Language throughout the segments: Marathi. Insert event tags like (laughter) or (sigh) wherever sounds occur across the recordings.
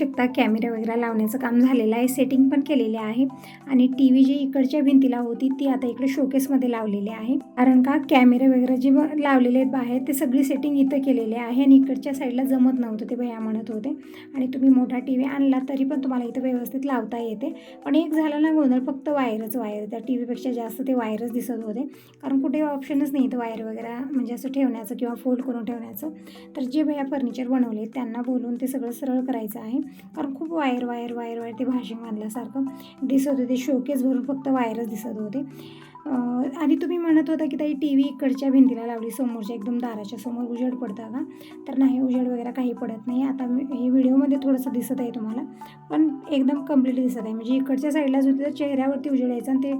बघू शकता. कॅमेरे वगैरे लावण्याचं काम झालेलं आहे. सेटिंग पण केलेले आहे. आणि टी व्ही जी इकडच्या भिंतीला होती ती आता इकडे शोकेसमध्ये लावलेली आहे. कारण का कॅमेरे वगैरे जे ब- लावलेले आहेत बाहेर ते सगळी सेटिंग इथं केलेली आहे आणि इकडच्या साईडला जमत नव्हतं ते भैया म्हणत होते. आणि तुम्ही मोठा टी व्ही आणला तरी पण तुम्हाला इथं व्यवस्थित लावता येते. पण एक झालं ना गोंधळ फक्त वायरच वायर. त्या टी व्हीपेक्षा जास्त ते वायरच दिसत होते. कारण कुठे ऑप्शनच नाही इथं वायर वगैरे म्हणजे असं ठेवण्याचं किंवा फोल्ड करून ठेवण्याचं. तर जे भैया फर्निचर बनवले त्यांना बोलून ते सगळं सरळ करायचं आहे. कारण खूप वायर वायर वायर वायर ते भाषण बांधल्यासारखं दिसत होते. शोकेस भरून फक्त वायरच दिसत होते. आधी आणि तुम्ही म्हणत होता की ताई टी व्ही इकडच्या भिंतीला लावली समोरच्या एकदम दाराच्या समोर उजेड पडता का? तर नाही उजेड वगैरे काही पडत नाही. आता हे व्हिडिओमध्ये थोडंसं दिसत आहे तुम्हाला. पण एकदम कंप्लीट दिसत आहे. म्हणजे इकडच्या साईडलाच होती तर चेहऱ्यावरती उजेड यायचा आणि ते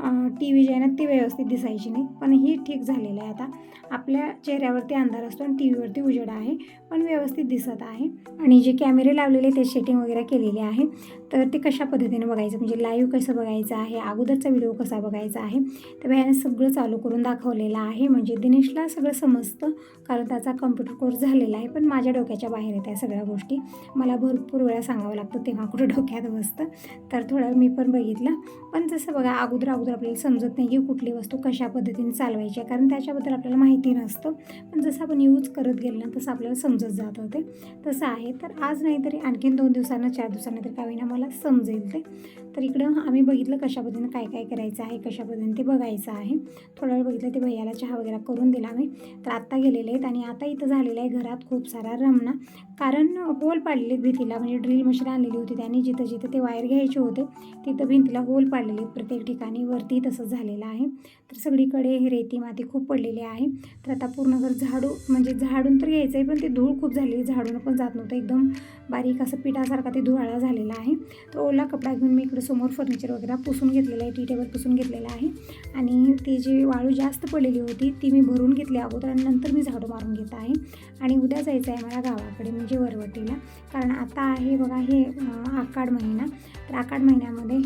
टी व्ही जे आहे ना ती व्यवस्थित दिसायची नाही. पण ही ठीक झालेलं आहे आता. आपल्या चेहऱ्यावरती अंधार असतो आणि टी व्हीवरती उजेड आहे पण व्यवस्थित दिसत आहे. आणि जे कॅमेरे लावलेले ते सेटिंग वगैरे केलेले आहे. तर ते कशा पद्धतीने बघायचं? म्हणजे लाईव्ह कसं बघायचं आहे? अगोदरचा व्हिडिओ कसा बघायचा आहे? तर भैयाने सगळं चालू करून दाखवलेलं आहे. म्हणजे दिनेशला सगळं समजतं कारण त्याचा कम्प्युटर कोर्स झालेला आहे. पण माझ्या डोक्याच्या बाहेर येत्या सगळ्या गोष्टी. मला भरपूर वेळा सांगावं लागतं तेव्हा कुठं डोक्यात बसतं. तर थोडं मी पण बघितलं. पण जसं बघा अगोदर अगोदर आपल्याला समजत नाही की कुठली वस्तू कशा पद्धतीने चालवायची आहे. कारण त्याच्याबद्दल आपल्याला माहिती नसतं. पण जसं आपण यूज करत गेलं ना तसं आपल्याला समजत जात होते. तसं आहे. तर आज नाही तरी आणखीन दोन दिवसांना चार दिवसांना तरी काय होईना मला समजेल ते. तर इकडं आम्ही बघितलं कशा पद्धतीने काय काय करायचं आहे कशा पद्धतीने ते बघायचं आहे. थोडा वेळ बघितलं ते भैयाला चहा वगैरे करून दिला आम्ही. तर आत्ता गेलेले आहेत आणि आता इथं झालेलं आहे घरात खूप सारा रमणा. कारण होल पाडलेले आहेत भिंतीला. म्हणजे ड्रिल मशीन आणलेली होती त्यांनी. जिथं जिथं ते वायर घ्यायचे होते तिथं भिंतीला होल पाडलेले प्रत्येक ठिकाणी वरती तसंच झालेलं आहे. तर सगळीकडे हे रेती माती खूप पडलेली आहे. तर आता पूर्ण घर झाडू म्हणजे झाडून तर घ्यायचं आहे पण ते धूळ खूप झाली झाडून पण जात नव्हतं. एकदम बारीक असं पिठासारखा ते धुळाळा झालेला आहे. तर ओला कपडा घेऊन मी इकडे समोर फर्निचर वगैरे पुसून घेतलेलं आहे. टी टेबल पुसून घेतलेलं आहे. आणि ती जी वाळू जास्त पडलेली होती ती मी भरून घेतली अगोदर आणि नंतर मी झाडू मारून घेत आहे. आणि उद्या जायचं आहे मला गावाकडे म्हणजे वरवटीला. कारण आता आहे बघा हे आकाड महिना. तर आकाड महिन्यामध्ये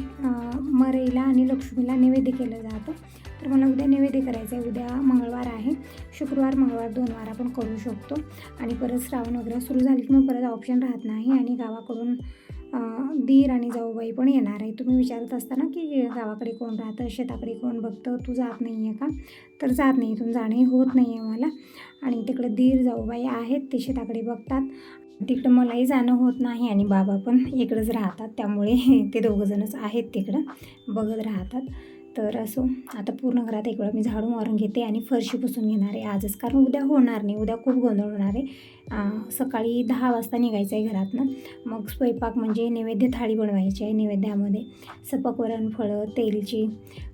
लक्ष्मीला नैवेद्य केलं जातं. तर मला उद्या नैवेद्य करायचं आहे उद्या मंगळवार आहे. शुक्रवार मंगळवार दोन वार आपण करू शकतो. आणि परत श्रावण वगैरे सुरू झाली की मग परत ऑप्शन राहत नाही आणि गावाकडून दीर आणि जाऊबाई पण येणार आहे. तुम्ही विचारत असताना की गावाकडे कोण राहतं शेताकडे कोण बघतं तू जात नाही आहे का? तर जात नाही. इथून जाणे होत नाही आहे मला आणि तिकडे दीर जाऊबाई आहेत. ते शेताकडे बघतात. तिकडं मलाही जाणं होत नाही आणि बाबा पण इकडंच राहतात त्यामुळे (laughs) ते दोघंजणच आहेत तिकडं बघत राहतात. तर असो आता पूर्ण घरात एक वेळा मी झाडू मारून घेते आणि फरशी पुसून घेणार आहे. आजच कारण उद्या होणार नाही उद्या खूप गोंधळ होणार आहे. सकाळी दहा वाजता निघायचं आहे घरातनं. मग स्वयंपाक म्हणजे नैवेद्य थाळी बनवायची आहे नैवेद्यामध्ये. सपक वरण फळं तेलची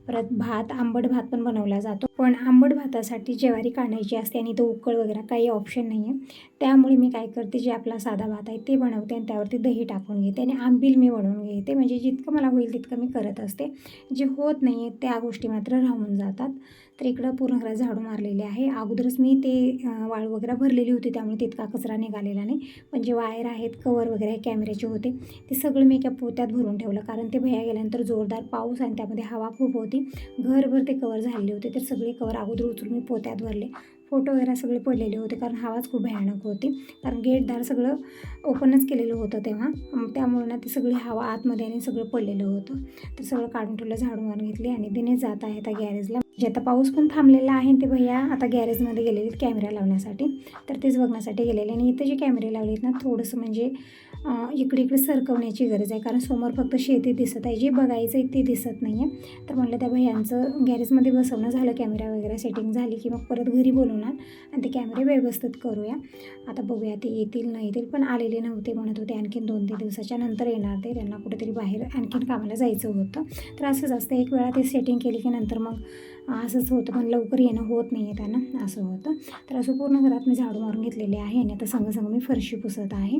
परत भात आंबट भात पण बनवला जातो. पण आंबट भातासाठी ज्वारी काढायची असते आणि तो उकळ वगैरे काही ऑप्शन नाही आहे त्यामुळे मी काय करते जे आपला साधा भात आहे ते बनवते आणि त्यावरती दही टाकून घेते आणि आंबील मी बनवून घेते. म्हणजे जितकं मला होईल तितकं मी करत असते. जे होत नाही आहे त्या गोष्टी मात्र राहून जातात. तर इकडं पूर्ण घरात झाडू मारलेले आहे. अगोदरच मी ते वाळू वगैरे भरलेली होती त्यामुळे तितका कचरा निघालेला नाही. पण जे वायर आहेत कवर वगैरे कॅमेऱ्याचे होते ते सगळं मी एका पोत्यात भरून ठेवलं. कारण ते भया गेल्यानंतर जोरदार पाऊस आणि त्यामध्ये हवा खूप होती. घरभर ते कवर झालेले होते. तर सगळे कवर अगोदर उचलून मी पोत्यात भरले. फोटो वगैरे सगळे पडलेले होते कारण हवाच खूप भयानक होती. कारण गेटदार सगळं ओपनच केलेलं होतं तेव्हा. त्यामुळे ना ते सगळी हवा आतमध्ये आणि सगळं पडलेलं होतं. तर सगळं काढून ठेवलं झाडू मारून घेतली आणि तिने जात आहे त्या गॅरेजला. म्हणजे आता पाऊस पण थांबलेला आहे ते भैया आता गॅरेजमध्ये गेलेले आहेत कॅमेरा लावण्यासाठी. तर तेच बघण्यासाठी गेलेले आणि इथं जे कॅमेरे लावले आहेत ना थोडंसं म्हणजे इकडे इकडे सरकवण्याची गरज आहे. कारण समोर फक्त शेती दिसत आहे. जे बघायचं आहे ते दिसत नाही आहे तर म्हटलं त्या भैयांचं गॅरेजमध्ये बसवणं झालं कॅमेरा वगैरे सेटिंग झाली की मग परत घरी बोलवणार आणि ते कॅमेरे व्यवस्थित करूया. आता बघूया ते येतील नाही येतील. पण आलेले नव्हते म्हणत होते. आणखीन दोन तीन दिवसाच्या नंतर येणार ते. त्यांना कुठेतरी बाहेर आणखीन कामाला जायचं होतं. तर असंच असतं. एक वेळा ते सेटिंग केली की नंतर मग असंच होतं पण लवकर येणं होत नाही आहे त्यांना असं होतं. तर असं पूर्ण घरात मी झाडू मारून घेतलेले आहे आणि आता संग संग मी फरशी पुसत आहे.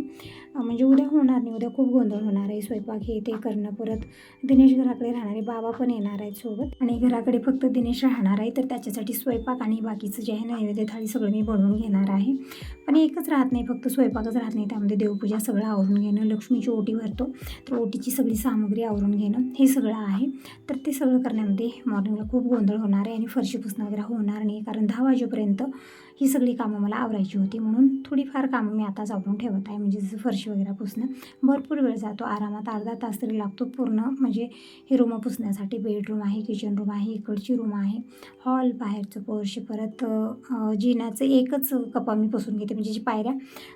म्हणजे उद्या होणार नाही उद्या खूप गोंधळ होणार आहे. स्वयंपाक हे ते करणं परत दिनेश घराकडे राहणार आहे बाबा पण येणार आहेत सोबत. आणि घराकडे फक्त दिनेश राहणार आहे तर त्याच्यासाठी स्वयंपाक आणि बाकीचं जे आहे नैवेद्य थाळी सगळं मी बनवून घेणार आहे. पण एकच राहत नाही फक्त स्वयंपाकच राहत नाही. त्यामध्ये देवपूजा सगळं आवरून घेणं लक्ष्मीची ओटी भरतो तर ओटीची सगळी सामग्री आवरून घेणं हे सगळं आहे. तर ते सगळं करण्यामध्ये मॉर्निंगला खूप गोंधळ होणार होणार आहे आणि फरशी पुसणं वगैरे होणार नाही. कारण दहा वाजेपर्यंत ही सगळी कामं मला आवरायची होती. म्हणून थोडीफार कामं मी आता आवरून ठेवत आहे. म्हणजे जसं फरशी वगैरे पुसणं भरपूर वेळ जातो. आरामात अर्धा तास तरी लागतो. पूर्ण म्हणजे ही रूमं पुसण्यासाठी बेडरूम आहे किचन रूम आहे इकडची रूम आहे. हॉल बाहेरचं पोरशी परत अ, जिन्याचं एकच कपा मी पुसून घेते. म्हणजे जी पायऱ्या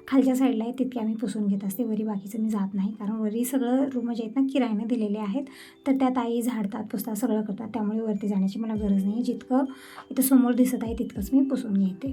खालच्या साईडला आहे तितक्या मी पुसून घेत असते. वरी बाकीचं मी जात नाही. कारण वरी सगळं रूम जे आहेत ना किरायानं दिलेले आहेत. तर त्यात आई झाडतात पुसतात सगळं करतात. त्यामुळे वरती जाण्याची मला गरज नाही. जितकं इथं समोर दिसत आहे तितकंच मी पुसून घेते.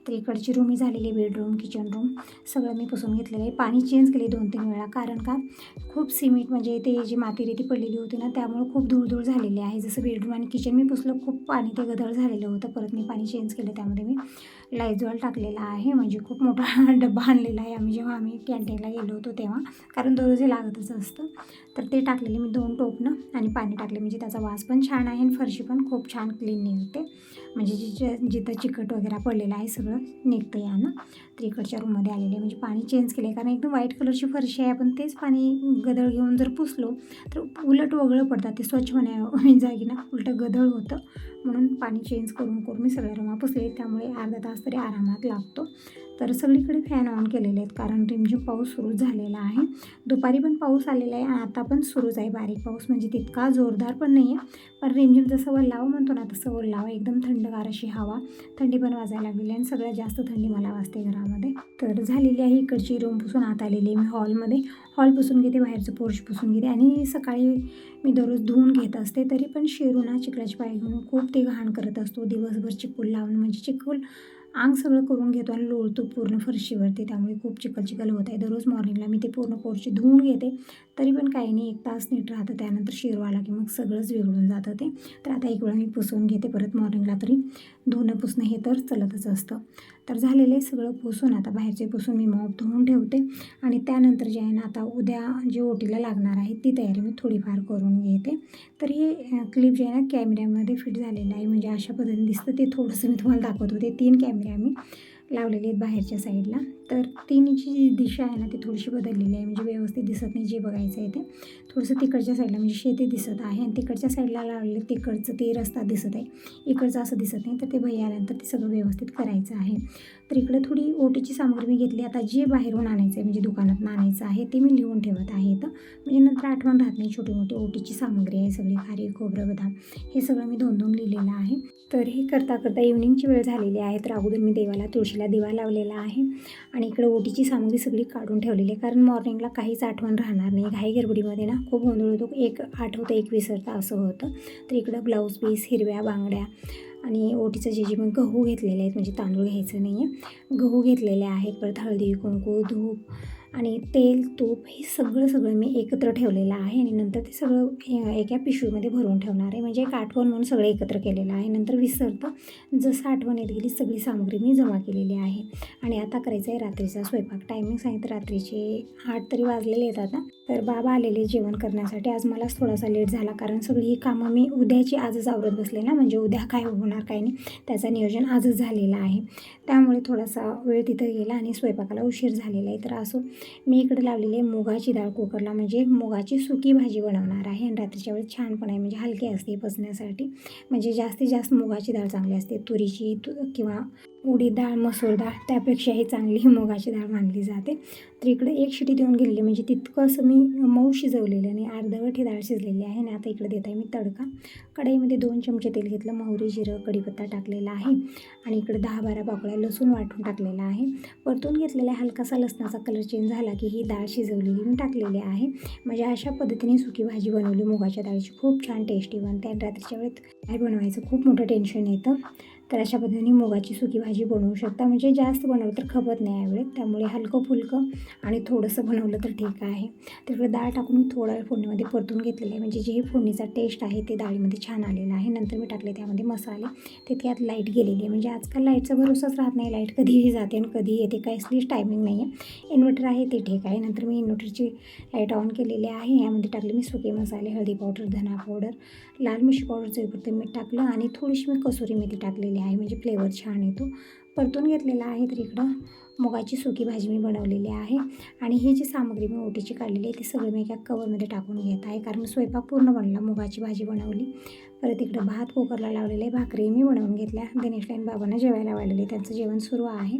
तर इकडची रूम ही झालेली बेडरूम किचन रूम सगळं मी पुसून घेतलेलं आहे. पाणी चेंज केले दोन तीन वेळा कारण का खूप सिमेंट म्हणजे ते जी माती रेती पडलेली होती ना त्यामुळे खूप धूळधूळ झालेली आहे. जसं बेडरूम आणि किचन मी पुसलं खूप पाणी ते गदळ झालेलं होतं. परत मी पाणी चेंज केलं त्यामध्ये मी लायझॉल टाकलेला आहे. म्हणजे खूप मोठा (laughs) डब्बा आणलेला आहे. आम्ही जेव्हा आम्ही कॅन्टीनला गेलो होतो तेव्हा कारण दररोज हे लागतच असतं. तर ते टाकलेले मी दोन टोपनं आणि पाणी टाकले. म्हणजे त्याचा वास पण छान आहे आणि फरशी पण खूप छान क्लीन निघते. म्हणजे जिथे जिथं चिकट वगैरे पडलेलं आहे सगळं निघतं यानं तर इकडच्या रूममध्ये आलेले म्हणजे पाणी चेंज केले कारण एकदम व्हाईट कलरची फरशी आहे. आपण तेच पाणी गदळ घेऊन जर पुसलो तर उलट वगळं पडतात. ते स्वच्छ होण्या जागी ना उलटं गदळ होतं. म्हणून पाणी चेंज करून करून मी सगळ्या रूमा पुसले. त्यामुळे अर्धा तास तरी आरामात लागतो. तर सगळीकडे फॅन ऑन केलेले आहेत. कारण रिमझिम पाऊस सुरू झालेला आहे. दुपारी पण पाऊस आलेला आहे आणि आता पण सुरूच आहे बारीक पाऊस. म्हणजे तितका जोरदार पण नाही आहे पण रिमझिम जसं ओलावं म्हणतो ना तसं ओलावं एकदम थंडगार अशी हवा थंडी पण वाजायला लागलेली आणि सगळ्यात जास्त थंडी मला वाजते घरामध्ये. तर झालेली आहे इकडची रूम पुसून आत आलेली आहे मी हॉलमध्ये हॉल पुसून घेते बाहेरचं पोर्च पुसून घेते आणि सकाळी मी दररोज धुवून घेत असते तरी पण शेरू ना चिखलाची पाय घेऊन खूप ते घाण करत असतो. दिवसभर चिकूल लावून म्हणजे चिकूल आंग सगळं करून घेतो आणि लोळतो पूर्ण फरशीवरती. त्यामुळे खूप चिखल चिखल होत आहे. दररोज मॉर्निंगला मी ते पूर्ण पोरशी धुवून घेते. तरी पण काही नाही एक तास नीट राहतं. त्यानंतर शेरू आला की मग सगळंच वेगळून जातं ते. तर आता एक वेळा मी पुसून घेते. परत मॉर्निंगला तरी धुणं पुसणं हे तर चलतच असतं. तर झालेलं आहे सगळं पुसून. आता बाहेरचे पुसून मी मॉप धुवून ठेवते. आणि त्यानंतर जे आहे ना आता उद्या जे ओटीला लागणार आहे ती तयारी मी थोडीफार करून घेते. तर हे क्लिप जे आहे ना कॅमेऱ्यामध्ये फिट झालेलं आहे. म्हणजे अशा पद्धतीने दिसतं. ते थोडंसं मी तुम्हाला दाखवत होते. तीन कॅमेरे आम्ही लावलेले आहेत बाहेरच्या साईडला. तर तिन्हीची जी दिशा आहे ना ती थोडीशी बदललेली आहे. म्हणजे व्यवस्थित दिसत नाही जे बघायचं आहे ते. थोडंसं तिकडच्या साईडला म्हणजे शेती दिसत आहे आणि तिकडच्या साईडला लावलेलं तिकडचं ते रस्ता दिसत आहे. इकडचं असं दिसत नाही तर ते भैया आल्यानंतर ते सगळं व्यवस्थित करायचं आहे. तर इकडे थोडी ओटीची सामग्री मी घेतली. आता जे बाहेरून आणायचं आहे म्हणजे दुकानातून आणायचं आहे ते मी लिहून ठेवत आहे तर म्हणजे नंतर आठवण राहत नाही छोटी मोठी ओटीची सामग्री आहे सगळी खारी खोबरं बदाम हे सगळं मी दोन दोन लिहिलेलं आहे. तर हे करता करता इव्हनिंगची वेळ झालेली आहे. तर अगोदर मी देवाला तुळशीला दिवा लावलेला आहे. आणि आणि इकडे ओटीची सामग्री सगळी काढून ठेवलेली आहे. कारण मॉर्निंगला काहीच आठवण राहणार नाही. घाई गडबडीमध्ये ना खूप गोंधळ होतो एक आठवतं एक विसरता असं होतं. तर इकडं ब्लाऊज पीस हिरव्या बांगड्या आणि ओटीचं जे जे मग गहू घेतलेले आहेत म्हणजे तांदूळ घ्यायचं नाही आहे गहू घेतलेले आहेत परत हळदी कुंकू धूप आणि तेल तूप हे सगळं सगळं मी एकत्र ठेवलेलं आहे आणि नंतर ते सगळं एका पिशवीमध्ये भरून ठेवणार आहे. म्हणजे एक आठवण म्हणून सगळं एकत्र केलेलं आहे. नंतर विसरतं जसं आठवण येत गेली सगळी सामग्री मी जमा केलेली आहे. आणि आता करायचं आहे रात्रीचा स्वयंपाक. टायमिंग सांगितलं रात्रीचे आठ तरी वाजलेले येतात ना. तर बाबा आलेले जेवण करण्यासाठी. आज मलाच थोडासा लेट झाला कारण सगळी ही कामं मी उद्याची आजच आवरत बसले ना. म्हणजे उद्या काय होणार काय नाही त्याचं नियोजन आजच झालेलं आहे. त्यामुळे थोडासा वेळ तिथं गेला आणि स्वयंपाकाला उशीर झालेला आहे. तर असो मी इकडे लावलेली आहे मुगाची डाळ कुकरला. म्हणजे मुगाची सुकी भाजी बनवणार आहे. आणि रात्रीच्या वेळेस छान पण आहे म्हणजे हलकी असते पचण्यासाठी म्हणजे जास्तीत जास्त मुगाची डाळ चांगली असते. तुरीची तु किंवा उडीद डाळ मसूर डाळ त्यापेक्षाही चांगली ही (laughs) मुगाची डाळ मानली जाते. तर इकडे एक शिटी देऊन गेलेली म्हणजे तितकं असं मी मऊ शिजवलेलं आणि अर्धवट ही डाळ शिजलेली आहे. आणि आता इकडे देत आहे मी तडका. कढईमध्ये दोन चमचे तेल घेतलं मोहरी जिरं कढीपत्ता टाकलेला आहे. आणि इकडे दहा बारा पाकळ्या लसूण वाटून टाकलेला आहे. परतून घेतलेला हलकासा लसणाचा कलर चेंज झाला की ही डाळ शिजवलेली मी टाकलेली आहे. म्हणजे अशा पद्धतीने सुकी भाजी बनवली. मुगाच्या डाळीची खूप छान टेस्टी बनते आणि रात्रीच्या वेळेत काय बनवायचं खूप मोठं टेन्शन येतं. तर अशा पद्धतीने मुगाची सुकी भाजी बनवू शकता. म्हणजे जास्त बनवलं तर खपत नाही यावेळेत. त्यामुळे हलकं फुलकं आणि थोडंसं बनवलं तर ठीक आहे. तर डाळ टाकून मी थोडा वेळ फोडणीमध्ये परतून घेतलेलं आहे. म्हणजे जे हे फोडणीचा टेस्ट आहे ते डाळीमध्ये छान आलेलं आहे. नंतर मी टाकले त्यामध्ये मसाले. ते त्यात लाइट गेलेली आहे. म्हणजे आजकाल लाईटचा भरोसाच राहत नाही. लाइट कधीही जाते आणि कधी येते. काहीच टायमिंग नाही आहे इन्व्हर्टर आहे ते ठीक आहे. नंतर मी इन्व्हर्टरची लाइट ऑन केलेली आहे. यामध्ये टाकले मी सुके मसाले हळदी पावडर धना पावडर लाल मिरची पावडरचं मीठ टाकलं. आणि थोडीशी मी कसुरी मेथी टाकलेली आहे. म्हणजे फ्लेवर छान येतो परतून घेतलेला आहे तर इकडं मुगाची सुकी भाजी मी बनवलेली आहे. आणि ही जी सामग्री मी ओटीची काढलेली आहे ती सगळी मी एका कवरमध्ये टाकून घेत आहे. कारण स्वयंपाक पूर्ण बनला मुगाची भाजी बनवली. परत इकडं भात कुकरला लावलेले भाकरी मी बनवून घेतल्या. दिनेशला आणि बाबांना जेवायला वाढलेली त्यांचं जेवण सुरू आहे.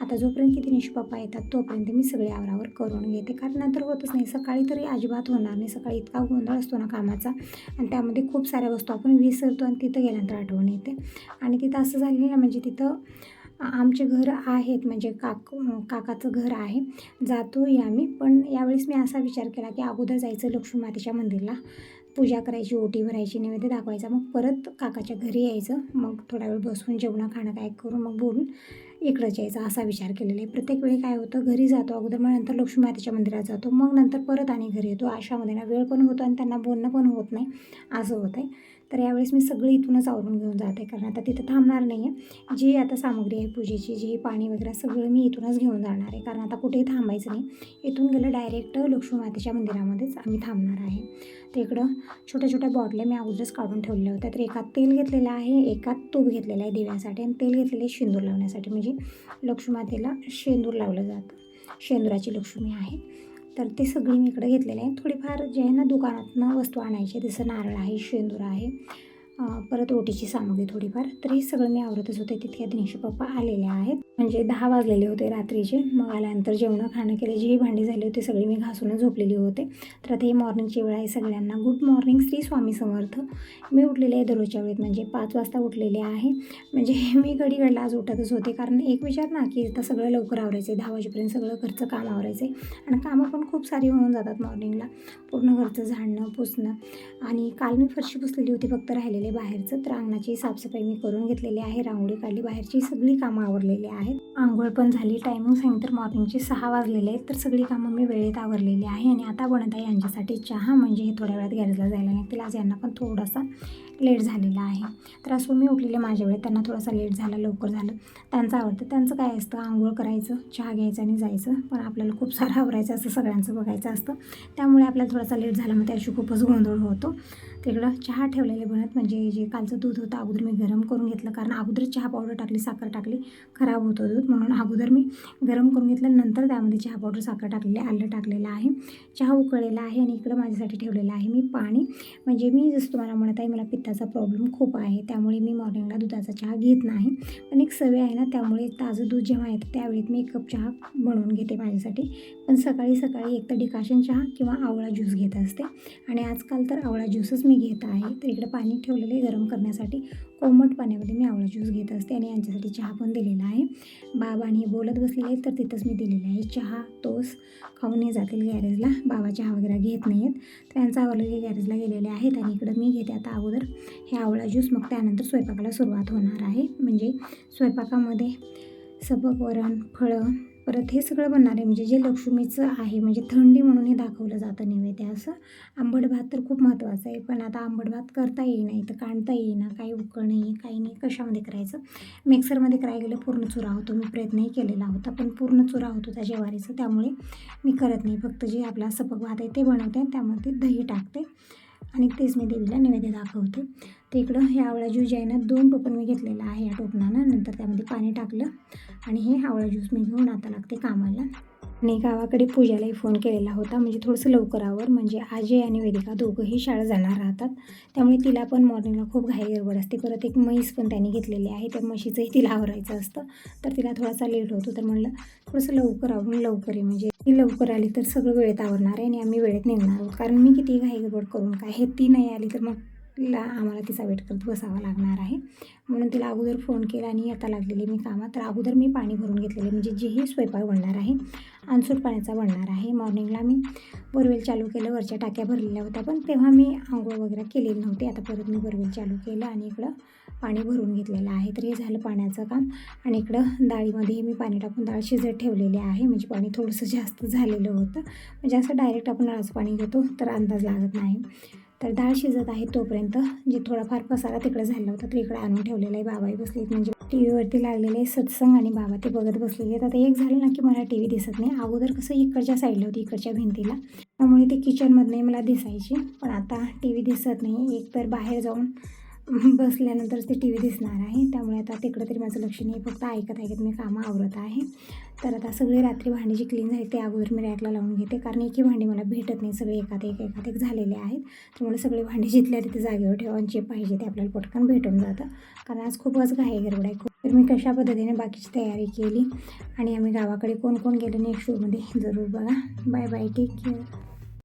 आता जोपर्यंत की दिनेश पप्पा येतात तोपर्यंत मी सगळे आवरावर करून घेते. कारण नंतर होतच नाही. सकाळी तरी अजिबात होणार नाही. सकाळी इतका गोंधळ असतो ना कामाचा. आणि त्यामध्ये खूप साऱ्या वस्तू आपण विसरतो आणि तिथं गेल्यानंतर आठवण येते. आणि तिथं असं झालेलं ना म्हणजे तिथं आमचे घर आहेत म्हणजे काक काकाचं घर आहे. जातोही आम्ही पण यावेळेस मी असा विचार केला की अगोदर जायचं लक्ष्मी मातेच्या मंदिरला. पूजा करायची ओटी भरायची नैवेद्य दाखवायचा. मग परत काकाच्या घरी यायचं. मग थोडा वेळ बसून जेवणं खाणं काय करून मग बोलून इकडंच यायचं. असा विचार केलेला आहे. प्रत्येक वेळी काय होतं घरी जातो अगोदर मग नंतर लक्ष्मी मातेच्या मंदिरात जातो. मग नंतर परत आणि घरी येतो. अशामध्ये ना वेळ पण होतो आणि त्यांना बोलणं पण होत नाही. असं होतं आहे तर यावेळेस मी सगळी इथूनच आवरून घेऊन जात आहे कारण आता तिथं थांबणार नाही आहे जी आता सामग्री आहे पूजेची जी पाणी वगैरे सगळं मी इथूनच घेऊन जाणार आहे कारण आता कुठेही थांबायचं नाही. इथून गेलं डायरेक्ट लक्ष्मी मातेच्या मंदिरामध्येच आम्ही थांबणार आहे. तर इकडं छोट्या छोट्या बॉटल्या मी अगोदरच काढून ठेवलेल्या होत्या. तर एकात तेल घेतलेलं आहे एकात तूप घेतलेलं आहे दिव्यासाठी आणि तेल घेतलेलं आहे शेंदूर लावण्यासाठी. म्हणजे लक्ष्मी मातेला शेंदूर लावलं जातं. शेंदुराची लक्ष्मी आहे. तर ते सगळी मी इकडे घेतलेले आहे. थोडीफार जे आहे ना दुकानातनं वस्तू आणायची जसं नारळ आहे शेंदूर आहे. परत ओटीची सामग्री थोडीफार. तर हे सगळं मी आवरतच होते. तितक्या दिनेश पप्पा आलेले आहेत. म्हणजे दहा वाजलेले होते रात्रीचे. मग आल्यानंतर जेवणं खाणं केले. जी भांडी झाली होती सगळी मी घासूनच झोपलेली होते. तर आता ही मॉर्निंगची वेळ आहे सगळ्यांना. Good morning Shri Swami Samarth. मी उठलेले आहे दररोजच्या वेळेत. म्हणजे पाच वाजता उठलेले आहे. म्हणजे (laughs) मी घडी घडला आज उठतच होते. कारण एक विचार ना की आता सगळं लवकर आवरायचं आहे दहा वाजेपर्यंत सगळं घरचं काम आवरायचं आहे आणि कामं पण खूप सारी होऊन जातात मॉर्निंगला पूर्ण घरचं झाडणं पुसणं. आणि काल मी फरशी पुसलेली होती. फक्त राहिलेली बाहेरचं तर अंगणाची साफसफाई मी करून घेतलेली आहे. रांगोळी काढली बाहेरची सगळी कामं आवरलेली आहेत. आंघोळ पण झाली टायमिंग सांगितलं तर मॉर्निंगचे सहा वाजलेले आहेत तर सगळी कामं मी वेळेत आवरलेली आहे. आणि आता बनत आहे यांच्यासाठी चहा म्हणजे हे थोड्या वेळात गॅरेजला जायला लागतील. आज यांना पण थोडासा लेट झालेला आहे. तर असं मी उठलेले माझ्या वेळेत. त्यांना थोडासा लेट झाला लवकर झालं. त्यांचं आवडतं त्यांचं काय असतं? आंघोळ करायचं चहा घ्यायचं आणि जायचं. पण आपल्याला खूप सारं आवरायचं असं सगळ्यांचं बघायचं असतं. त्यामुळे आपल्याला थोडासा लेट झाला मग त्याशी खूपच गोंधळ होतो. तिकडं चहा ठेवलेले बनत म्हणजे जे कालचं दूध होतं अगोदर मी गरम करून घेतलं. कारण अगोदर चहा पावडर टाकली साखर टाकली खराब होतं दूध. म्हणून अगोदर मी गरम करून घेतलं नंतर त्यामध्ये चहा पावडर साखर टाकलेली आलं टाकलेलं आहे. चहा उकळलेला आहे आणि इकडं माझ्यासाठी ठेवलेलं आहे मी पाणी. म्हणजे मी जसं तुम्हाला म्हणत आहे मला पित्ताचा प्रॉब्लेम खूप आहे. त्यामुळे मी मॉर्निंगला दुधाचा चहा घेत नाही. पण एक सवय आहे ना त्यामुळे ताजं दूध जेव्हा येतं त्यावेळेत मी एक कप चहा बनवून घेते माझ्यासाठी. पण सकाळी सकाळी एक तर डिकाशन चहा किंवा आवळा ज्यूस घेत असते. आणि आजकाल तर आवळा ज्यूसच मी मी घेत आहे. तर इकडे पाणी ठेवलेलं आहे गरम करण्यासाठी. कोमट पाण्यामध्ये मी आवळा ज्यूस घेत असते आणि यांच्यासाठी चहा पण दिलेला आहे. बाबा आणि बोलत बसलेले आहेत तर तिथंच मी दिलेलं आहे चहा तोस खाऊन हे जातील गॅरेजला. बाबा चहा वगैरे घेत नाही आहेत तर यांचं आवडलेले गॅरेजला गेलेले आहेत आणि इकडं मी घेते आता अगोदर हे आवळा ज्यूस मग त्यानंतर स्वयंपाकाला सुरुवात होणार आहे. म्हणजे स्वयंपाकामध्ये सबक वरण फळं परत हे सगळं बनणार आहे म्हणजे जे लक्ष्मीचं आहे म्हणजे थंडी म्हणून हे दाखवलं जातं नैवेद्य असं. आंबट भात तर खूप महत्त्वाचं आहे पण आता आंबट भात करता येईना इथं काढता येईना काही उकळ नाही काही नाही कशामध्ये करायचं? मिक्सरमध्ये करायला गेलं पूर्ण चुरा होतो मी प्रयत्नही केलेला होता पण पूर्ण चुरा होतो त्या ज्वारीचं त्यामुळे मी करत नाही. फक्त जे आपला सपक भात आहे ते बनवते आणि त्यामध्ये दही टाकते आणि तेच मी देवीला नैवेद्य दाखवते. तर इकडं हे आवळा ज्यूस जे आहे ना दोन टोपण मी घेतलेलं आहे या टोपणानं. नंतर त्यामध्ये पाणी टाकलं आणि हे आवळा ज्यूस मी घेऊन आता लागते कामाला. आणि गावाकडे पूजालाही फोन केलेला होता म्हणजे थोडंसं लवकर आवर म्हणजे आजय आणि वेदिका दोघंही शाळा जाणार राहतात. त्यामुळे तिला पण मॉर्निंगला खूप घाई गडबड असते. परत एक म्हैस पण त्यांनी घेतलेली आहे. त्या म्हशीचंही तिला आवरायचं असतं. तर तिला थोडासा लेट होतो. तर म्हणलं थोडंसं लवकर आवरून लवकर आहे म्हणजे ती लवकर आली तर सगळं वेळेत आवरणार आहे आणि आम्ही वेळेत निघणार आहोत. कारण मी किती घाई गडबड करून काय हे ती नाही आली तर मग ला आम्हाला तिचा वेट करत बसावा लागणार आहे. म्हणून तिला अगोदर फोन केला आणि आता लागलेली मी कामात तर अगोदर मी पाणी भरून घेतलेले म्हणजे जेही स्वयंपाक बनणार आहे अनसूट पाण्याचा बनणार आहे. मॉर्निंगला मी बोरवेल चालू केलं वरच्या टाक्या भरलेल्या होत्या पण तेव्हा मी आंघोळ वगैरे केलेली नव्हती. आता परत मी बोरवेल चालू केलं आणि इकडं पाणी भरून घेतलेलं आहे. तर हे झालं पाण्याचं काम. आणि इकडं डाळीमध्ये मी पाणी टाकून डाळ शिजत ठेवलेली आहे. म्हणजे पाणी थोडंसं जास्त झालेलं होतं. म्हणजे असं डायरेक्ट आपण नळाचं पाणी घेतो तर अंदाज लागत नाही. तर डाळ शिजत आहे तोपर्यंत जे थोडाफार पसारा तिकडे झाला होता तर इकडे आणून ठेवलेला आहे. बाबाही बसलेत म्हणजे टी व्हीवरती लागलेले सत्संग आणि बाबा ते बघत बसलेले आहेत. आता एक झालं ना की मला टी व्ही दिसत नाही. अगोदर कसं इकडच्या साईडला होती इकडच्या भिंतीला. त्यामुळे ते किचनमधनंही मला दिसायची. पण आता टी व्ही दिसत नाही. एक तर बाहेर जाऊन बसल्यानंतरच ते टी व्ही दिसणार आहे. त्यामुळे आता तिकडं तरी माझं लक्ष नाही. फक्त ऐकत ऐकत मी कामं आवरत आहे. तर आता सगळी रात्री भांडी जी क्लीन झाली ते अगोदर मी रॅकला लावून घेते. कारण एकही भांडी मला भेटत नाही. सगळे एकात एक एकात एक झालेले आहेत. त्यामुळे सगळे भांडी जिथल्या तिथे जागेवर ठेवून जे पाहिजे ते आपल्याला पटकन भेटून जातं. कारण आज खूपच घाई गरबड आहे. खूप तर मी कशा पद्धतीने बाकीची तयारी केली आणि आम्ही गावाकडे कोण कोण गेलं नेक्स्ट शोमध्ये जरूर बघा. Bye bye take care